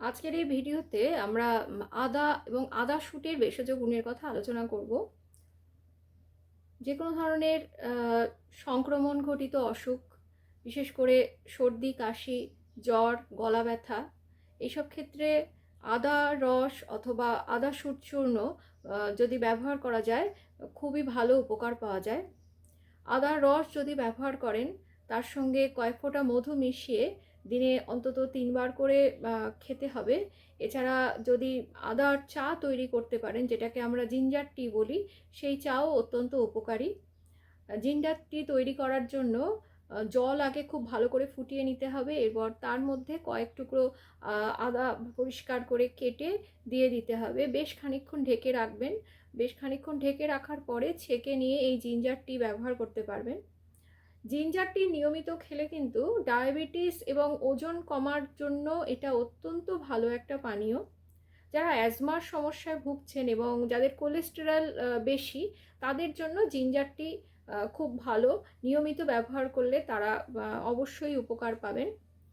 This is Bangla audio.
আজকের এই ভিডিওতে আমরা আদা এবং আদা শুটের ভেষজ গুণের কথা আলোচনা করব। যে কোনো ধরনের সংক্রমণ ঘটিত অসুখ, বিশেষ করে সর্দি, কাশি, জ্বর, গলা ব্যথা এইসব ক্ষেত্রে আদা রস অথবা আদা শুট চূর্ণ যদি ব্যবহার করা যায়, খুবই ভালো উপকার পাওয়া যায়। আদার রস যদি ব্যবহার করেন, তার সঙ্গে কয়েক ফোঁটা মধু মিশিয়ে দিনে অন্তত তিনবার করে খেতে হবে। এছাড়া যদি আদার চা তৈরি করতে পারেন, যেটাকে আমরা জিঞ্জার টি বলি, সেই চাও অত্যন্ত উপকারী। জিঞ্জার টি তৈরি করার জন্য জল আগে খুব ভালো করে ফুটিয়ে নিতে হবে। এরপর তার মধ্যে কয়েক টুকরো আদা পরিষ্কার করে কেটে দিয়ে দিতে হবে। বেশ খানিকক্ষণ ঢেকে রাখবেন। বেশ খানিকক্ষণ ঢেকে রাখার পরে ছেঁকে নিয়ে এই জিঞ্জার টি ব্যবহার করতে পারবেন। জিঞ্জার টি নিয়মিত খেলে কিন্তু ডায়াবেটিস এবং ওজন কমার জন্য এটা অত্যন্ত ভালো একটা পানীয়। যারা অ্যাজমার সমস্যায় ভুগছেন এবং যাদের কোলেস্টেরল বেশি, তাদের জন্য জিঞ্জারটি খুব ভালো। নিয়মিত ব্যবহার করলে তারা অবশ্যই উপকার পাবেন।